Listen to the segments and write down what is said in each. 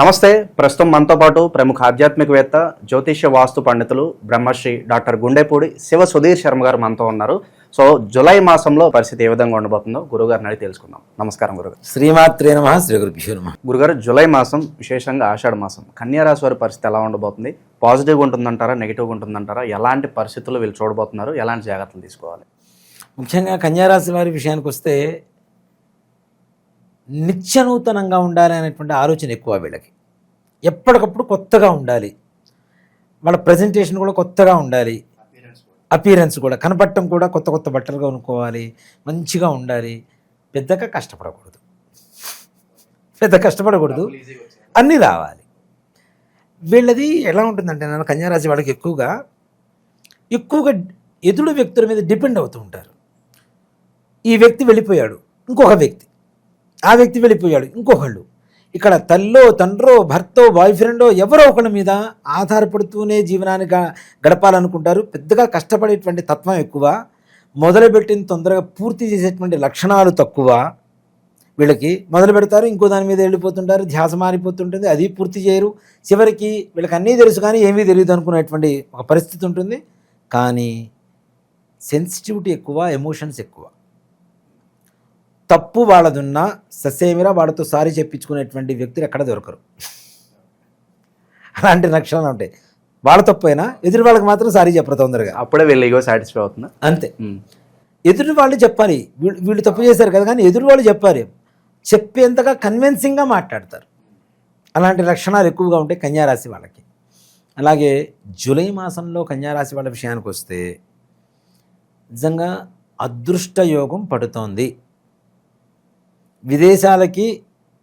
నమస్తే. ప్రస్తుతం మనతో పాటు ప్రముఖ ఆధ్యాత్మికవేత్త జ్యోతిష్య వాస్తు పండితులు బ్రహ్మశ్రీ డాక్టర్ గుండెపూడి శివ సుధీర్ శర్మ గారు మనతో ఉన్నారు. సో జూలై మాసంలో పరిస్థితి ఏ విధంగా ఉండబోతుందో గురుగారిని అడిగి తెలుసుకుందాం. నమస్కారం గురుగారు. శ్రీమాత్రే నమ శ్రీ గురుభ్యో నమ. గురుగారు జూలై మాసం విశేషంగా ఆషాఢ మాసం కన్యారాశి వారి పరిస్థితి ఎలా ఉండబోతుంది? పాజిటివ్గా ఉంటుందంటారా నెగిటివ్గా ఉంటుందంటారా? ఎలాంటి పరిస్థితులు వీళ్ళు చూడబోతున్నారు? ఎలాంటి జాగ్రత్తలు తీసుకోవాలి? ముఖ్యంగా కన్యారాశి వారి విషయానికి వస్తే నిత్యనూతనంగా ఉండాలి అనేటువంటి ఆలోచన ఎక్కువ వీళ్ళకి. ఎప్పటికప్పుడు కొత్తగా ఉండాలి. వాళ్ళ ప్రజెంటేషన్ కూడా కొత్తగా ఉండాలి. అపీరెన్స్ కూడా. కనపడటం కూడా కొత్త కొత్త బట్టలుగా కొనుక్కోవాలి మంచిగా ఉండాలి. పెద్దగా కష్టపడకూడదు. పెద్ద కష్టపడకూడదు. అన్నీ రావాలి. వీళ్ళది ఎలా ఉంటుందంటే నేను కన్యారాశి వాళ్ళకి ఎక్కువగా ఎక్కువగా ఎదుడు వ్యక్తుల మీద డిపెండ్ అవుతూ ఉంటారు. ఈ వ్యక్తి వెళ్ళిపోయాడు. ఇంకొక వ్యక్తి. ఆ వ్యక్తి వెళ్ళిపోయాడు. ఇంకొకళ్ళు. ఇక్కడ తల్లో తండ్రో భర్తో బాయ్ ఫ్రెండో ఎవరో ఒకళ్ళ మీద ఆధారపడుతూనే జీవనాన్ని గ- గడపాలనుకుంటారు. పెద్దగా కష్టపడేటువంటి తత్వం ఎక్కువ. మొదలుపెట్టిన తొందరగా పూర్తి చేసేటువంటి లక్షణాలు తక్కువ. వీళ్ళకి మొదలు పెడతారు ఇంకో దాని మీద వెళ్ళిపోతుంటారు ధ్యాస మారిపోతుంటుంది అది పూర్తి చేయరు. చివరికి వీళ్ళకి అన్నీ తెలుసు కానీ ఏమీ తెలియదు అనుకునేటువంటి ఒక పరిస్థితి ఉంటుంది. కానీ సెన్సిటివిటీ ఎక్కువ ఎమోషన్స్ ఎక్కువ. తప్పు వాళ్ళదున్నా ససేమిరా వాళ్ళతో సారీ చెప్పించుకునేటువంటి వ్యక్తులు ఎక్కడ దొరకరు. అలాంటి లక్షణాలు ఉంటాయి. వాళ్ళ తప్పు అయినా ఎదురు వాళ్ళకి మాత్రం సారీ చెప్పరు తొందరగా. అప్పుడే వీళ్ళు ఇగో సాటిస్ఫై అవుతుందా? అంతే. ఎదురు వాళ్ళు చెప్పాలి. వీళ్ళు వీళ్ళు తప్పు చేశారు కదా కానీ ఎదురు వాళ్ళు చెప్పాలి. చెప్పేంతగా కన్విన్సింగ్గా మాట్లాడతారు. అలాంటి లక్షణాలు ఎక్కువగా ఉంటాయి కన్యారాశి వాళ్ళకి. అలాగే జూలై మాసంలో కన్యారాశి వాళ్ళ విషయానికి వస్తే నిజంగా అదృష్ట యోగం పడుతోంది. విదేశాలకి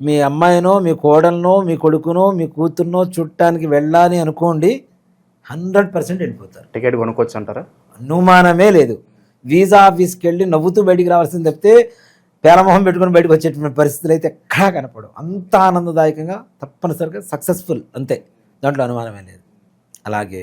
మీ అమ్మాయినో మీ కోడలనో మీ కొడుకునో మీ కూతుర్నో చుట్టానికి వెళ్ళాలి అనుకోండి హండ్రెడ్ పర్సెంట్ వెళ్ళిపోతారు. టికెట్ కొనుక్కోవచ్చు అంటారా అనుమానమే లేదు. వీసా ఆఫీస్కి వెళ్ళి నవ్వుతూ బయటికి రావాల్సింది తప్పితే పేరమొహం పెట్టుకొని బయటకు వచ్చేటువంటి పరిస్థితులు అయితే ఎక్కడా కనపడవు. అంత ఆనందదాయకంగా తప్పనిసరిగా సక్సెస్ఫుల్ అంతే. దాంట్లో అనుమానమే లేదు. అలాగే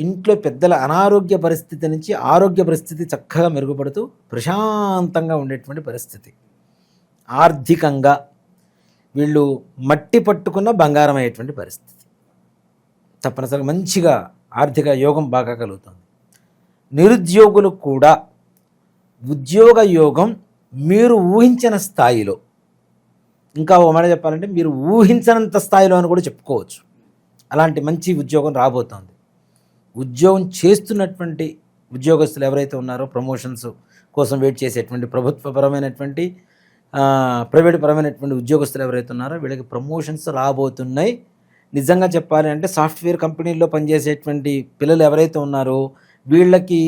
ఇంట్లో పెద్దల అనారోగ్య పరిస్థితి నుంచి ఆరోగ్య పరిస్థితి చక్కగా మెరుగుపడుతూ ప్రశాంతంగా ఉండేటువంటి పరిస్థితి. ఆర్థికంగా వీళ్ళు మట్టి పట్టుకున్న బంగారం అయ్యేటువంటి పరిస్థితి. తప్పనిసరిగా మంచిగా ఆర్థిక యోగం బాగా కలుగుతుంది. నిరుద్యోగులు కూడా ఉద్యోగ యోగం మీరు ఊహించిన స్థాయిలో ఇంకా ఓ మాట చెప్పాలంటే మీరు ఊహించనంత స్థాయిలో అని కూడా చెప్పుకోవచ్చు. అలాంటి మంచి ఉద్యోగం రాబోతోంది. ఉద్యోగం చేస్తున్నటువంటి ఉద్యోగస్తులు ఎవరైతే ఉన్నారో ప్రమోషన్స్ కోసం వెయిట్ చేసేటువంటి ప్రభుత్వపరమైనటువంటి ప్రైవేట్ పరమైనటువంటి ఉద్యోగస్తులు ఎవరైతే ఉన్నారో వీళ్ళకి ప్రమోషన్స్ రాబోతున్నాయి. నిజంగా చెప్పాలి అంటే సాఫ్ట్వేర్ కంపెనీల్లో పనిచేసేటువంటి పిల్లలు ఎవరైతే ఉన్నారో వీళ్ళకి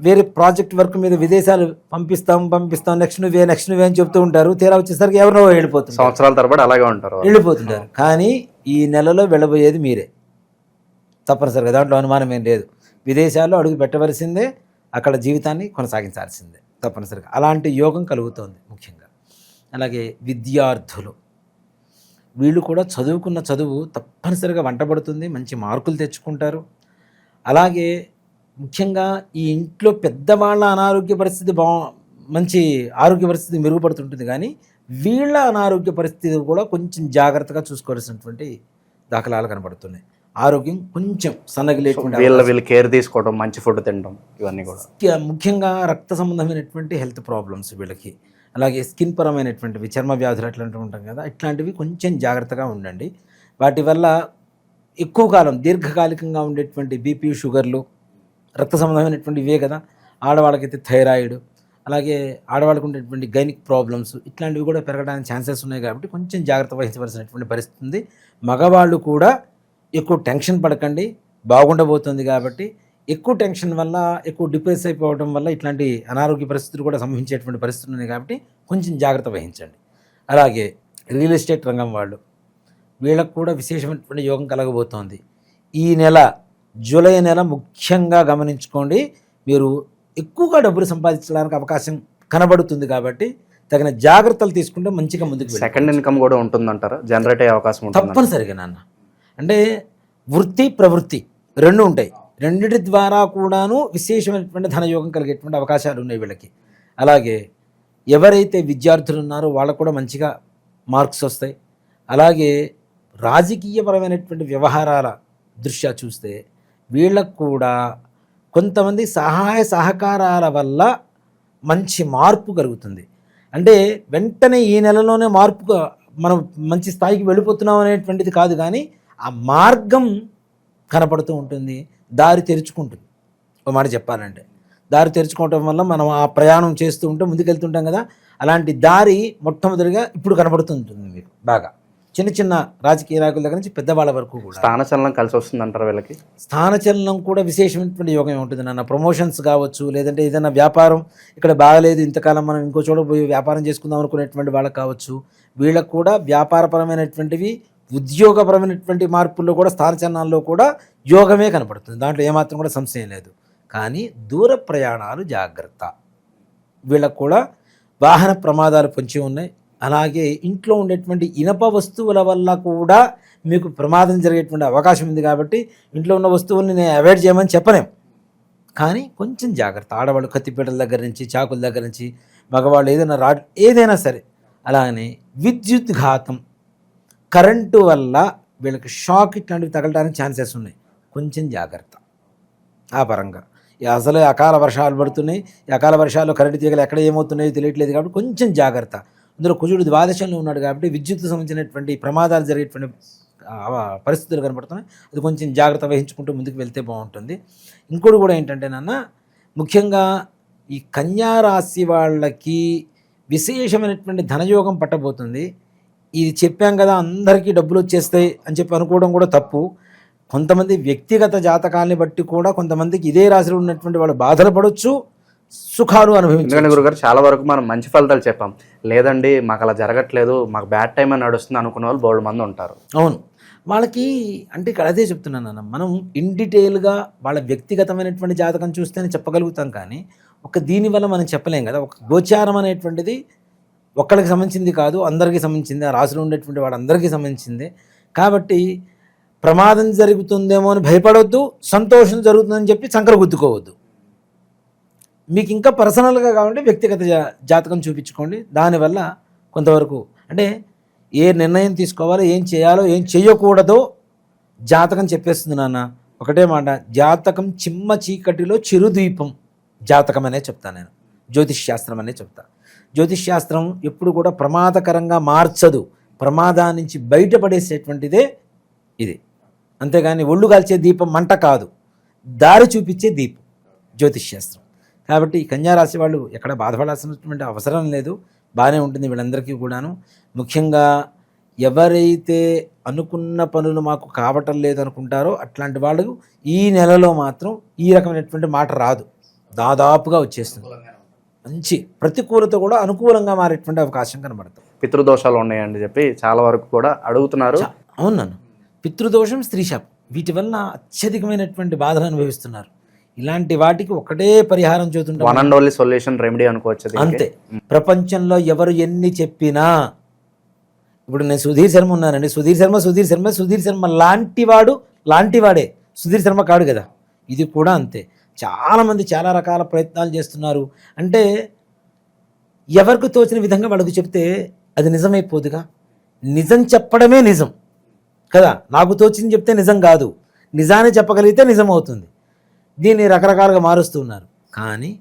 వేరే ప్రాజెక్ట్ వర్క్ మీద విదేశాలు పంపిస్తాం పంపిస్తాం నెక్స్ట్ నువ్వే నెక్స్ట్ నువ్వే అని చెప్తూ ఉంటారు. తీరా వచ్చేసరికి ఎవరో వెళ్ళిపోతుంది సంవత్సరాల తరబడి అలాగే ఉంటారు వాళ్ళు. వెళ్ళిపోతుంటారు. కానీ ఈ నెలలో వెళ్ళబోయేది మీరే. తప్పనిసరిగా దాంట్లో అనుమానం ఏం లేదు. విదేశాల్లో అడుగు పెట్టవలసిందే అక్కడ జీవితాన్ని కొనసాగించాల్సిందే తప్పనిసరిగా. అలాంటి యోగం కలుగుతోంది ముఖ్యంగా. అలాగే విద్యార్థులు. వీళ్ళు కూడా చదువుకున్న చదువు తప్పనిసరిగా వంటబడుతుంది మంచి మార్కులు తెచ్చుకుంటారు. అలాగే ముఖ్యంగా ఈ ఇంట్లో పెద్దవాళ్ళ అనారోగ్య పరిస్థితి బా మంచి ఆరోగ్య పరిస్థితి మెరుగుపడుతుంటుంది కానీ వీళ్ళ అనారోగ్య పరిస్థితి కూడా కొంచెం జాగ్రత్తగా చూసుకోవాల్సినటువంటి దాఖలాలు కనబడుతున్నాయి. ఆరోగ్యం కొంచెం సన్నగిలేటువంటి వీళ్ళ. వీళ్ళు కేర్ తీసుకోవడం మంచి ఫుడ్ తినడం ఇవన్నీ కూడా. ముఖ్య- ముఖ్యంగా రక్త సంబంధమైనటువంటి హెల్త్ ప్రాబ్లమ్స్ వీళ్ళకి అలాగే స్కిన్ పరమైనటువంటివి చర్మ వ్యాధులు అట్లాంటివి ఉంటాం కదా ఇట్లాంటివి కొంచెం జాగ్రత్తగా ఉండండి. వాటి వల్ల ఎక్కువ కాలం దీర్ఘకాలికంగా ఉండేటువంటి బీపీ షుగర్లు రక్త సంబంధమైనటువంటి ఇవే కదా ఆడవాళ్ళకైతే థైరాయిడ్ అలాగే ఆడవాళ్ళకు ఉండేటువంటి గైనిక్ ప్రాబ్లమ్స్ ఇట్లాంటివి కూడా పెరగడానికి ఛాన్సెస్ ఉన్నాయి కాబట్టి కొంచెం జాగ్రత్త వహించవలసినటువంటి పరిస్థితి ఉంది మగవాళ్ళు కూడా ఎక్కువ టెన్షన్ పడకండి బాగుండబోతుంది కాబట్టి ఎక్కువ టెన్షన్ వల్ల ఎక్కువ డిప్రెస్ అయిపోవడం వల్ల ఇట్లాంటి అనారోగ్య పరిస్థితులు కూడా సంభవించేటువంటి పరిస్థితులు ఉన్నాయి కాబట్టి కొంచెం జాగ్రత్త వహించండి. అలాగే రియల్ ఎస్టేట్ రంగం వాళ్ళు వీళ్ళకు కూడా విశేషమైనటువంటి యోగం కలగబోతోంది. ఈ నెల జూలై నెల ముఖ్యంగా గమనించుకోండి. మీరు ఎక్కువగా డబ్బులు సంపాదించడానికి అవకాశం కనబడుతుంది కాబట్టి తగిన జాగ్రత్తలు తీసుకుంటే మంచిగా ముందుకు. సెకండ్ ఇన్కమ్ కూడా ఉంటుందంటారా? జనరేట్ అయ్యే అవకాశం ఉంటుంది తప్పనిసరిగా నాన్న. అంటే వృత్తి ప్రవృత్తి రెండు ఉంటాయి. రెండిటి ద్వారా కూడాను విశేషమైనటువంటి ధనయోగం కలిగేటువంటి అవకాశాలు ఉన్నాయి వీళ్ళకి. అలాగే ఎవరైతే విద్యార్థులు ఉన్నారో వాళ్ళకు కూడా మంచిగా మార్క్స్ వస్తాయి. అలాగే రాజకీయపరమైనటువంటి వ్యవహారాల దృష్ట్యా చూస్తే వీళ్ళకు కూడా కొంతమంది సహాయ సహకారాల వల్ల మంచి మార్పు కలుగుతుంది. అంటే వెంటనే ఈ నెలలోనే మార్పు మనం మంచి స్థాయికి వెళ్ళిపోతున్నాం అనేటువంటిది కాదు కానీ ఆ మార్గం కనపడుతూ ఉంటుంది దారి తెరుచుకుంటుంది. ఒక మాట చెప్పాలంటే. దారి తెరుచుకోవటం వల్ల మనం ఆ ప్రయాణం చేస్తూ ఉంటే ముందుకెళ్తుంటాం కదా అలాంటి దారి మొట్టమొదటిగా ఇప్పుడు కనబడుతుంటుంది మీకు బాగా. చిన్న చిన్న రాజకీయ నాయకుల దగ్గర నుంచి పెద్దవాళ్ళ వరకు కూడా. స్థానచలనం కలిసి వస్తుంది అంటారు వీళ్ళకి స్థానచలనం కూడా విశేషమైనటువంటి యోగం ఉంటుంది నాన్న. ప్రమోషన్స్ కావచ్చు లేదంటే ఏదైనా వ్యాపారం ఇక్కడ బాగలేదు ఇంతకాలం మనం ఇంకో చోట పోయి వ్యాపారం చేసుకుందాం అనుకునేటువంటి వాళ్ళకి కావచ్చు వీళ్ళకు కూడా వ్యాపారపరమైనటువంటివి ఉద్యోగపరమైనటువంటి మార్పుల్లో కూడా స్థానచలనాల్లో కూడా యోగమే కనపడుతుంది. దాంట్లో ఏమాత్రం కూడా సంశయం లేదు. కానీ దూర ప్రయాణాలు జాగ్రత్త. వీళ్ళకు కూడా వాహన ప్రమాదాలు పొంచి ఉన్నాయి. అలాగే ఇంట్లో ఉండేటువంటి ఇనప వస్తువుల వల్ల కూడా మీకు ప్రమాదం జరిగేటువంటి అవకాశం ఉంది కాబట్టి ఇంట్లో ఉన్న వస్తువుల్ని నేను అవాయిడ్ చేయమని చెప్పలేం. కానీ కొంచెం జాగ్రత్త. ఆడవాళ్ళు కత్తిపీటల దగ్గర నుంచి చాకుల దగ్గర నుంచి మగవాళ్ళు ఏదైనా రాడ్ ఏదైనా సరే అలానే విద్యుత్ ఘాతం కరెంటు వల్ల వీళ్ళకి షాక్ ఇట్లాంటివి తగలడానికి ఛాన్సెస్ ఉన్నాయి. కొంచెం జాగ్రత్త. ఆ పరంగా. ఈ అసలు అకాల వర్షాలు పడుతున్నాయి. అకాల వర్షాలు కరెంటు తీగలు ఎక్కడ ఏమవుతున్నాయో తెలియట్లేదు కాబట్టి కొంచెం జాగ్రత్త. అందులో కుజుడు ద్వాదశంలో ఉన్నాడు కాబట్టి విద్యుత్ సంబంధించినటువంటి ప్రమాదాలు జరిగేటువంటి పరిస్థితులు కనపడుతున్నాయి. అది కొంచెం జాగ్రత్త వహించుకుంటూ ముందుకు వెళ్తే బాగుంటుంది. ఇంకోటి కూడా ఏంటంటే నాన్న ముఖ్యంగా ఈ కన్యా రాశి వాళ్ళకి విశేషమైనటువంటి ధనయోగం పట్టబోతుంది. ఇది చెప్పాం కదా అందరికీ డబ్బులు వచ్చేస్తాయి అని చెప్పి అనుకోవడం కూడా తప్పు. కొంతమంది వ్యక్తిగత జాతకాల్ని బట్టి కూడా కొంతమందికి ఇదే రాశిలో ఉన్నటువంటి వాళ్ళు బాధలు పడవచ్చు సుఖాలు అనుభవించవచ్చు గురుగారు చాలా వరకు మనం మంచి ఫలితాలు చెప్పాం. లేదండి మాకు అలా జరగట్లేదు మాకు బ్యాడ్ టైం అని నడుస్తుంది అనుకున్న వాళ్ళు బోల్డ్ మంది ఉంటారు. అవును. వాళ్ళకి అంటే ఇక్కడ అదే చెప్తున్నాను అన్న మనం ఇన్ డీటెయిల్గా వాళ్ళ వ్యక్తిగతమైనటువంటి జాతకం చూస్తేనే చెప్పగలుగుతాం కానీ ఒక దీనివల్ల మనం చెప్పలేం కదా. ఒక గోచారం అనేటువంటిది ఒక్కడికి సంబంధించింది కాదు అందరికీ సంబంధించింది. ఆ రాశిలో ఉండేటువంటి అందరికీ సంబంధించింది. కాబట్టి ప్రమాదం జరుగుతుందేమో అని భయపడవద్దు సంతోషం జరుగుతుందని చెప్పి సంకర గుద్దుకోవద్దు. మీకు ఇంకా పర్సనల్గా కావాలంటే వ్యక్తిగత జాతకం చూపించుకోండి. దానివల్ల కొంతవరకు అంటే ఏ నిర్ణయం తీసుకోవాలో ఏం చేయాలో ఏం చేయకూడదో జాతకం చెప్పేస్తుంది నాన్న. ఒకటే మాట జాతకం చిమ్మ చీకటిలో చిరుదీపం జాతకం అనే చెప్తాను నేను. జ్యోతిష్ శాస్త్రం అనే చెప్తా. జ్యోతిష్ శాస్త్రం ఎప్పుడు కూడా ప్రమాదకరంగా మార్చదు. ప్రమాదాల నుంచి బయటపడేసేటువంటిదే ఇది. అంతేగాని ఒళ్ళు కాల్చే దీపం మంట కాదు. దారి చూపించే దీపం జ్యోతిష్ శాస్త్రం కాబట్టి ఈ కన్యా రాశి వాళ్ళు ఎక్కడ బాధపడాల్సినటువంటి అవసరం లేదు. బాగానే ఉంటుంది వీళ్ళందరికీ కూడాను. ముఖ్యంగా ఎవరైతే అనుకున్న పనులు మాకు కావటం లేదు అనుకుంటారో అట్లాంటి వాళ్ళు ఈ నెలలో మాత్రం ఈ రకమైనటువంటి మాట రాదు. దాదాపుగా వచ్చేస్తుంది. మంచి ప్రతికూలత కూడా అనుకూలంగా మారేటువంటి అవకాశం కనబడుతుంది. పితృదోషాలు ఉన్నాయని చెప్పి చాలా వరకు కూడా అడుగుతున్నారు. చా- అవును నన్ను. పితృదోషం స్త్రీశాపం వీటి వల్ల అత్యధికమైనటువంటి బాధలు అనుభవిస్తున్నారు. ఇలాంటి వాటికి ఒకటే పరిహారం వన్ చూస్తుంటాం అండ్ ఓన్లీ సొల్యూషన్ రెమెడీ అనుకోవచ్చు. అంతే. ప్రపంచంలో ఎవరు ఎన్ని చెప్పినా ఇప్పుడు నేను సుధీర్ శర్మ ఉన్నానండి. సుధీర్ శర్మ సుధీర్ శర్మ సుధీర్ శర్మ లాంటివాడు లాంటివాడే సుధీర్ శర్మ కాడు కదా. ఇది కూడా అంతే. చాలామంది చాలా రకాల ప్రయత్నాలు చేస్తున్నారు. అంటే ఎవరికి తోచిన విధంగా వాళ్ళకు చెప్తే అది నిజమైపోదుగా? నిజం చెప్పడమే నిజం. కదా? నాకు తోచింది చెప్తే నిజం కాదు. నిజాన్ని చెప్పగలిగితే నిజం అవుతుంది దీన్ని రకరకాలుగా మారుస్తున్నారు కానీ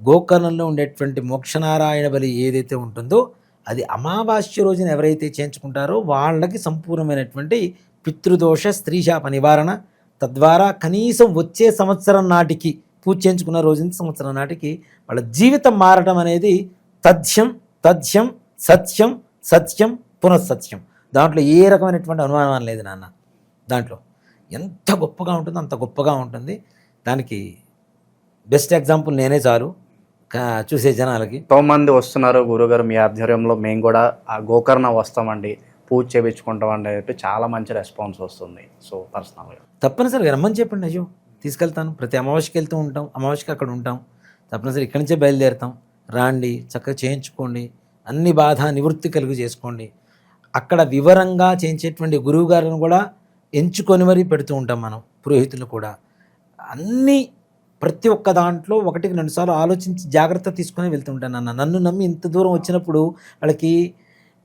గోకర్ణంలో ఉండేటువంటి మోక్షనారాయణ బలి ఏదైతే ఉంటుందో అది అమావాస్య రోజున ఎవరైతే చేయించుకుంటారో వాళ్ళకి సంపూర్ణమైనటువంటి పితృదోష స్త్రీశాప నివారణ తద్వారా కనీసం వచ్చే సంవత్సరం నాటికి పూజ చేయించుకున్న రోజు సంవత్సరం నాటికి వాళ్ళ జీవితం మారటం అనేది తథ్యం తథ్యం సత్యం సత్యం పునఃసత్యం. దాంట్లో ఏ రకమైనటువంటి అనుమానం లేదు నాన్న. దాంట్లో ఎంత గొప్పగా ఉంటుందో అంత గొప్పగా ఉంటుంది. దానికి బెస్ట్ ఎగ్జాంపుల్ నేనే చాలు. చూసే జనాలకి. ఎంతోమంది వస్తున్నారు గురుగారు మీ ఆధ్వర్యంలో. మేము కూడా ఆ గోకర్ణ వస్తామండి. పూజ చేయించుకుంటామండి అని చెప్పి చాలా మంచి రెస్పాన్స్ వస్తుంది. సో పర్సనల్గా తప్పనిసరిగా రమ్మని చెప్పండి అయ్యో తీసుకెళ్తాను. ప్రతి అమావాస్యకి వెళ్తూ ఉంటాం. అమావాస్యకి అక్కడ ఉంటాం. తప్పనిసరి ఇక్కడి నుంచే బయలుదేరుతాం. రాండి చక్కగా చేయించుకోండి. అన్ని బాధ నివృత్తి కలుగు చేసుకోండి. అక్కడ వివరంగా చేయించేటువంటి గురువు గారిని కూడా ఎంచుకొని మరీ పెడుతూ ఉంటాం మనం పురోహితులు కూడా. అన్నీ ప్రతి ఒక్క దాంట్లో ఒకటికి రెండుసార్లు ఆలోచించి జాగ్రత్త తీసుకొని వెళ్తుంటాను అన్న. నన్ను నమ్మి ఇంత దూరం వచ్చినప్పుడు వాళ్ళకి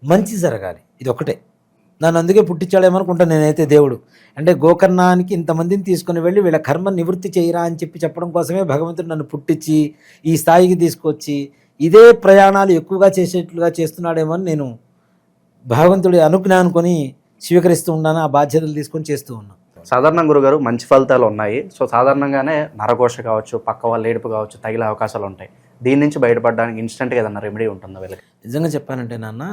మంచి జరగాలి. ఇది ఒకటే నన్ను అందుకే పుట్టించాడేమనుకుంటా నేనైతే దేవుడు. అంటే గోకర్ణానికి ఇంతమందిని తీసుకుని వెళ్ళి వీళ్ళ కర్మ నివృత్తి చేయరా అని చెప్పి చెప్పడం కోసమే భగవంతుడు నన్ను పుట్టించి ఈ స్థాయికి తీసుకొచ్చి ఇదే ప్రయాణాలు ఎక్కువగా చేసేట్లుగా చేస్తున్నాడేమో అని నేను భగవంతుడి అనుజ్ఞ అనుకొని స్వీకరిస్తూ ఉన్నాను ఆ బాధ్యతలు తీసుకొని చేస్తూ ఉన్నాను. సాధారణ గురుగారు మంచి ఫలితాలు ఉన్నాయి. సో సాధారణంగానే నరఘోష కావచ్చు పక్క వాళ్ళ ఏడుపు కావచ్చు తగిలే అవకాశాలు ఉంటాయి. దీని నుంచి బయటపడడానికి ఇన్స్టెంట్గా ఏదన్నా రెమెడీ ఉంటుందా వీళ్ళకి? నిజంగా చెప్పానంటే నాన్న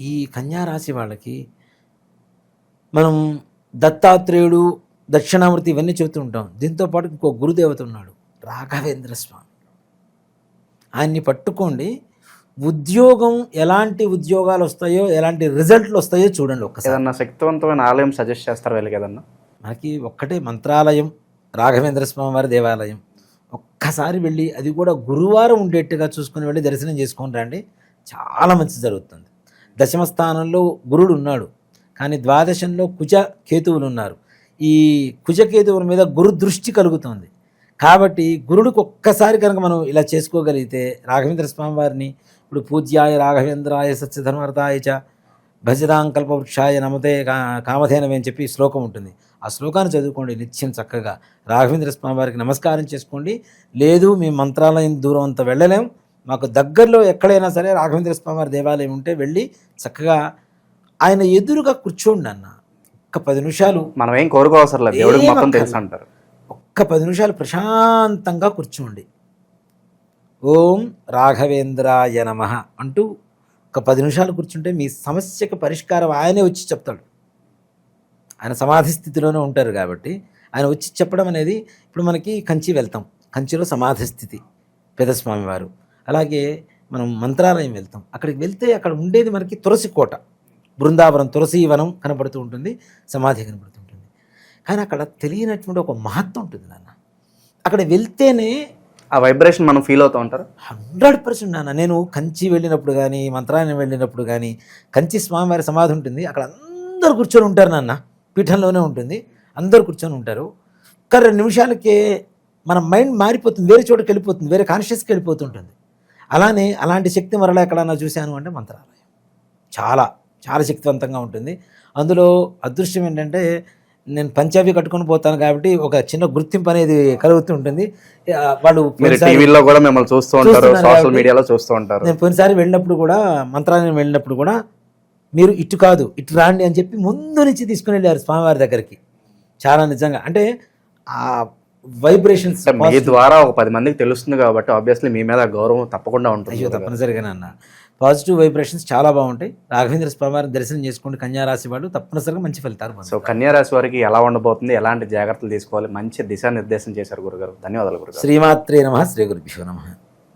ఈ కన్యా రాశి వాళ్ళకి మనం దత్తాత్రేయుడు దక్షిణామూర్తి ఇవన్నీ చెబుతూ ఉంటాం. దీంతో పాటు ఇంకో గురుదేవత ఉన్నాడు రాఘవేంద్ర స్వామి. ఆయన్ని పట్టుకోండి. ఉద్యోగం ఎలాంటి ఉద్యోగాలు వస్తాయో ఎలాంటి రిజల్ట్లు వస్తాయో చూడండి ఒక్కసారి. ఏదన్నా శక్తివంతమైన ఆలయం సజెస్ట్ చేస్తారు వీళ్ళకి ఏదన్నా? మనకి ఒక్కటే మంత్రాలయం రాఘవేంద్ర స్వామి వారి దేవాలయం. ఒక్కసారి వెళ్ళి అది కూడా గురువారం ఉండేట్టుగా చూసుకొని వెళ్ళి దర్శనం చేసుకొని రండి. చాలా మంచి జరుగుతుంది. దశమ స్థానంలో గురుడు ఉన్నాడు. కానీ ద్వాదశంలో కుజ కేతువులు ఉన్నారు. ఈ కుజ కేతువుల మీద గురు దృష్టి కలుగుతుంది. కాబట్టి గురుడికి ఒక్కసారి కనుక మనం ఇలా చేసుకోగలిగితే రాఘవేంద్ర స్వామి వారిని ఇప్పుడు పూజ్యాయ రాఘవేంద్రాయ సత్యధర్మర్థాయ చ భజదాం వృక్షాయ నమతే కామధేనమే అని చెప్పి శ్లోకం ఉంటుంది. ఆ శ్లోకాన్ని చదువుకోండి నిత్యం చక్కగా. రాఘవేంద్ర స్వామి వారికి నమస్కారం చేసుకోండి. లేదు మీ మంత్రాలయం దూరం అంత వెళ్ళలేం. మాకు దగ్గరలో ఎక్కడైనా సరే రాఘవేంద్ర స్వామి వారి దేవాలయం ఉంటే వెళ్ళి చక్కగా ఆయన ఎదురుగా కూర్చోండి అన్న. ఒక్క పది నిమిషాలు. మనం ఏం కోరుకోవసరం లేదు దేవుడికి ఏం మొత్తం తెలుసు అక్కర్లేదు. అంటారు ఒక్క పది నిమిషాలు ప్రశాంతంగా కూర్చోండి. ఓం రాఘవేంద్రాయ నమ అంటూ ఒక పది నిమిషాలు కూర్చుంటే మీ సమస్యకు పరిష్కారం ఆయనే వచ్చి చెప్తాడు. ఆయన సమాధి స్థితిలోనే ఉంటారు కాబట్టి ఆయన వచ్చి చెప్పడం అనేది ఇప్పుడు మనకి కంచి వెళ్తాం. కంచిలో సమాధి స్థితి పెదస్వామి వారు. అలాగే మనం మంత్రాలయం వెళ్తాం. అక్కడికి వెళ్తే అక్కడ ఉండేది మనకి తులసి కోట. బృందావనం తులసి వనం కనబడుతూ ఉంటుంది సమాధి కనబడుతుంటుంది కానీ అక్కడ తెలియనటువంటి ఒక మహత్వం ఉంటుంది నాన్న. అక్కడ వెళ్తేనే ఆ వైబ్రేషన్ మనం ఫీల్ అవుతూ ఉంటారు? హండ్రెడ్ పర్సెంట్ నాన్న. నేను కంచి వెళ్ళినప్పుడు కానీ మంత్రాలయం వెళ్ళినప్పుడు కానీ కంచి స్వామివారి సమాధి ఉంటుంది. అక్కడ అందరు కూర్చొని ఉంటారు నాన్న. పీఠంలోనే ఉంటుంది. అందరు కూర్చొని ఉంటారు. ఒక రెండు నిమిషాలకే మన మైండ్ మారిపోతుంది. వేరే చోటకి వెళ్ళిపోతుంది. వేరే కాన్షియస్కి వెళ్ళిపోతుంటుంది అలానే అలాంటి శక్తి మరలా ఎక్కడన్నా చూశాను అంటే మంత్రాలయం. చాలా చాలా శక్తివంతంగా ఉంటుంది. అందులో అదృష్టం ఏంటంటే నేను పంచాబీ కట్టుకొని పోతాను కాబట్టి ఒక చిన్న గుర్తింపు అనేది కలుగుతూ ఉంటుంది. వాళ్ళు టీవీలో కూడా మిమ్మల్ని చూస్తూ ఉంటారు సోషల్ మీడియాలో చూస్తూ ఉంటారు. నేను పోయినసారి వెళ్ళినప్పుడు కూడా మంత్రాలయం వెళ్ళినప్పుడు కూడా మీరు ఇటు కాదు ఇటు రాండి అని చెప్పి ముందు నుంచి తీసుకుని వెళ్ళారు స్వామివారి దగ్గరికి. చాలా నిజంగా. అంటే వైబ్రేషన్స్ మీ ద్వారా ఒక పది మందికి తెలుస్తుంది కాబట్టి ఆబ్వియస్లీ మీ మీద గౌరవం తప్పకుండా ఉంటుంది. అయ్యో తప్పనిసరిగా అన్న పాజిటివ్ వైబ్రేషన్స్ చాలా బాగుంటాయి. రాఘవేంద్ర స్వామివారిని దర్శనం చేసుకోండి. కన్యా రాశి వాళ్ళు తప్పనిసరిగా మంచి ఫలితాలు సో పొందుతారు. కన్యా రాశి వారికి ఎలా ఉండబోతుంది ఎలాంటి జాగ్రత్తలు తీసుకోవాలి మంచి దిశానిర్దేశం చేశారు గురుగారు. ధన్యవాదాలు గురుగారు. శ్రీమాత్రే నమ శ్రీ గురుభ్యో నమ.